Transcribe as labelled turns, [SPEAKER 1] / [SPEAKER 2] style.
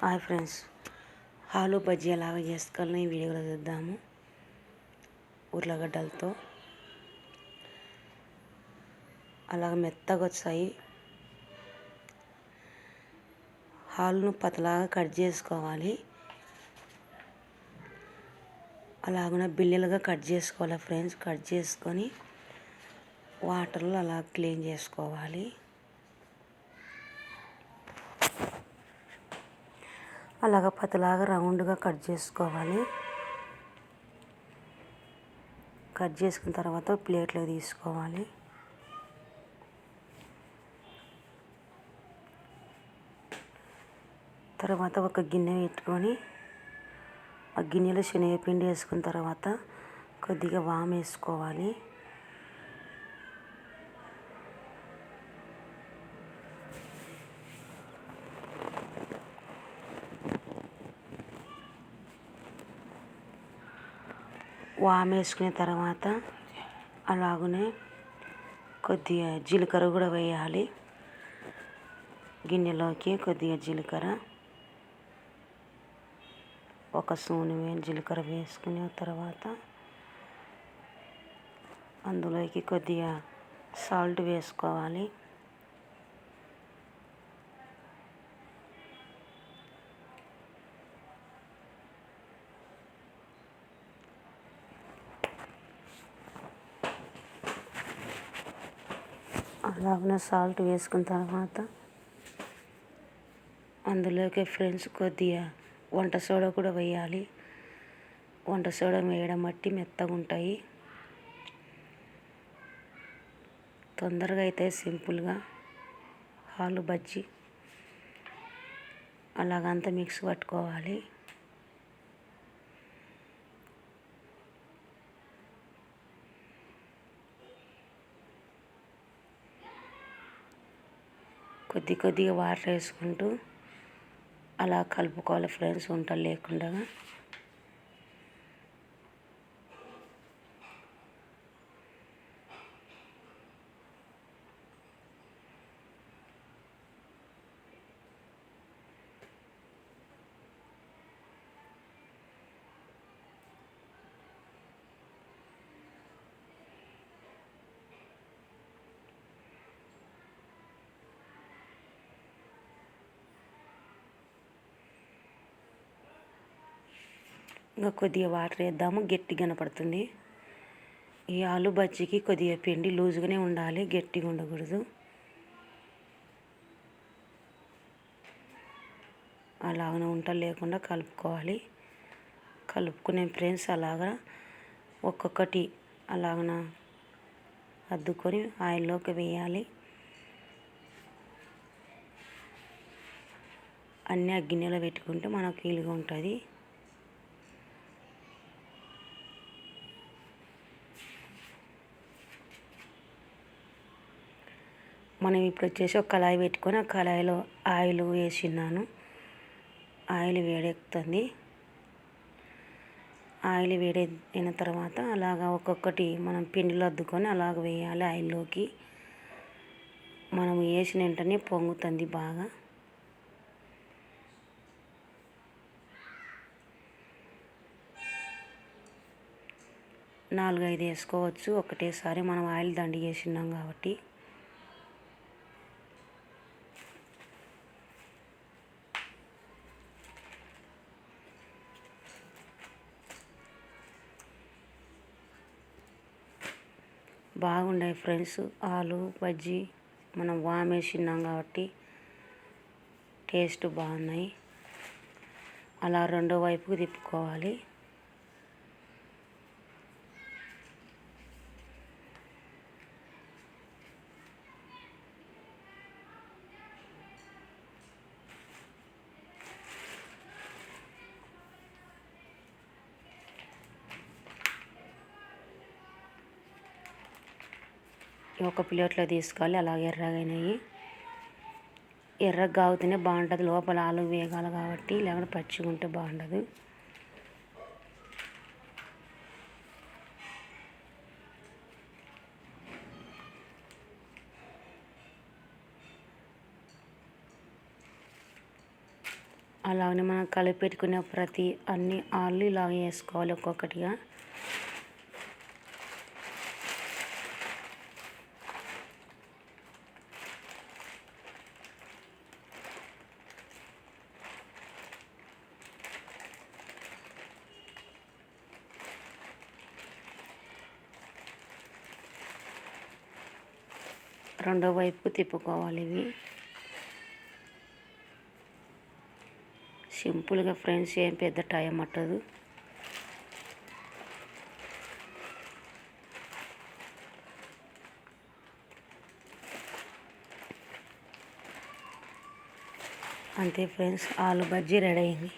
[SPEAKER 1] Hi friends. ఆలు బజ్జీ ఎలాగ చేసుకోవాలని ఈ వీడియోలో చూద్దాము. ఉర్లగడ్డలతో అలాగ మెత్తగా వచ్చాయి. హాలును పతలాగా కట్ చేసుకోవాలి. అలాగనే బిల్లలుగా కట్ చేసుకోవాలి ఫ్రెండ్స్. కట్ చేసుకొని వాటర్లో అలా క్లీన్ చేసుకోవాలి. అలాగ పతలాగా రౌండ్గా కట్ చేసుకోవాలి. కట్ చేసుకున్న తర్వాత ప్లేట్లో తీసుకోవాలి. తర్వాత ఒక గిన్నె పెట్టుకొని ఆ గిన్నెలో శనగపిండి వేసుకున్న తర్వాత కొద్దిగా వామ్ వేసుకోవాలి. వామ్ వేసుకున్న తర్వాత అలాగనే కొద్దిగా జీలకర్ర కూడా వేయాలి. గిన్నెలోకి కొద్దిగా జీలకర్ర ఒక స్పూన్ జీలకర్ర వేసుకున్న తర్వాత అందులోకి కొద్దిగా సాల్ట్ వేసుకోవాలి. అలాగనే సాల్ట్ వేసుకున్న తర్వాత అందులోకి ఫ్రెండ్స్ కొద్దిగా వంట సోడా కూడా వేయాలి. వంట సోడా వేయడం బట్టి మెత్తగా ఉంటాయి. తొందరగా అయితే సింపుల్గా ఆలు బజ్జీ అలాగంతా మిక్స్ పట్టుకోవాలి. కొద్ది కొద్దిగా వాటర్ వేసుకుంటూ అలా కలుపుకోవాలి ఫ్రెండ్స్ వంటలు లేకుండా. ఇంకా కొద్దిగా వాటర్ వేద్దాము. గట్టిగా కనపడుతుంది ఈ ఆలు బజ్జీకి కొద్దిగా పిండి లూజుగానే ఉండాలి. గట్టిగా ఉండకూడదు. అలాగనే ఉంట లేకుండా కలుపుకోవాలి. కలుపుకునే ఫ్రెండ్స్ అలాగా ఒక్కొక్కటి అలాగన అద్దుకొని ఆయిల్లోకి వేయాలి. అన్నీ ఆ గిన్నెలో పెట్టుకుంటే మనకు వీలుగా ఉంటుంది. మనం ఇప్పుడు వచ్చేసి ఒక కళాయి పెట్టుకొని ఆ కళాయిలో ఆయిల్ వేసినాను ఆయిల్ వేడెక్కుతుంది. ఆయిల్ వేడైన తర్వాత అలాగా ఒక్కొక్కటి మనం పిండిలో అద్దుకొని అలాగ వేయాలి ఆయిల్లోకి. మనం వేసిన వెంటనే పొంగుతుంది బాగా. నాలుగైదు వేసుకోవచ్చు. ఒకటేసారి మనం ఆయిల్ దండి చేసినాం కాబట్టి. బాగున్నాయి ఫ్రెండ్స్. ఆలు బజ్జీ మనం వామేసినాం కాబట్టి టేస్ట్ బాగున్నాయి. అలా రెండో వైపుకి తిప్పుకోవాలి. ఒక ప్లేట్లో తీసుకోవాలి అలాగే ఎర్రగైనవి. ఎర్రగా కాగుతూనే బాగుంటుంది లోపల ఆలు వేగాలి కాబట్టి లేకుంటే పచ్చిగా ఉంటే బాగుండదు. అలాగనే మనం కలిపి పెట్టుకునే ప్రతి అన్ని ఆలు ఇలాగే వేసుకోవాలి ఒక్కొక్కటిగా. రెండో వైపు తిప్పుకోవాలి ఇవి. సింపుల్గా ఫ్రెండ్స్ ఏం పెద్ద టైం పట్టదు. అంతే ఫ్రెండ్స్ ఆలు బజ్జీ రెడీ అయింది.